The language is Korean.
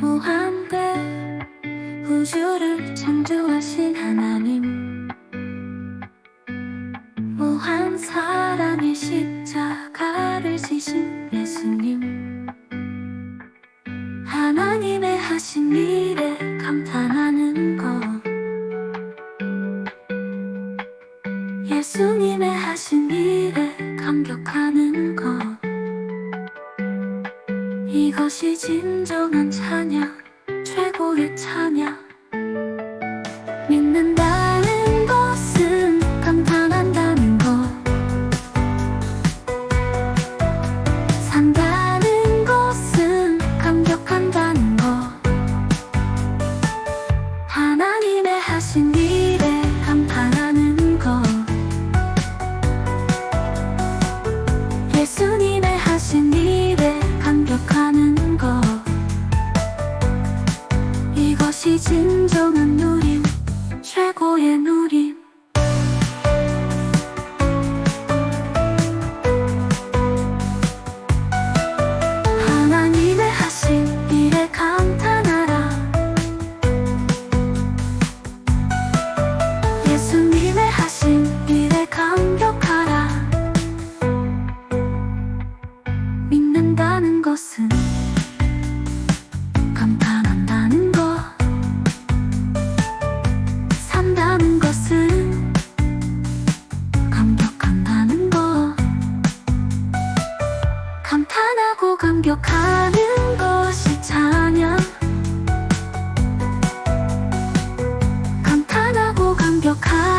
무한대 우주를 창조하신 하나님. 무한 사랑의 십자가를 지신 예수님. 하나님의 하신 일에 감탄하는 것. 예수님의 하신 일에 감격하는 것 이것이 진정한 찬양 최고의 찬양. 믿는다는 것은 감탄한다는 것. 산다는 것은 감격한다는 것. 하나님의 하신 일 진정한 누림 최고의 누림. 하나님의 하신 일에 감탄하라. 예수님의 하신 일에 감격하라. 믿는다는 것은 หรอกค่ะ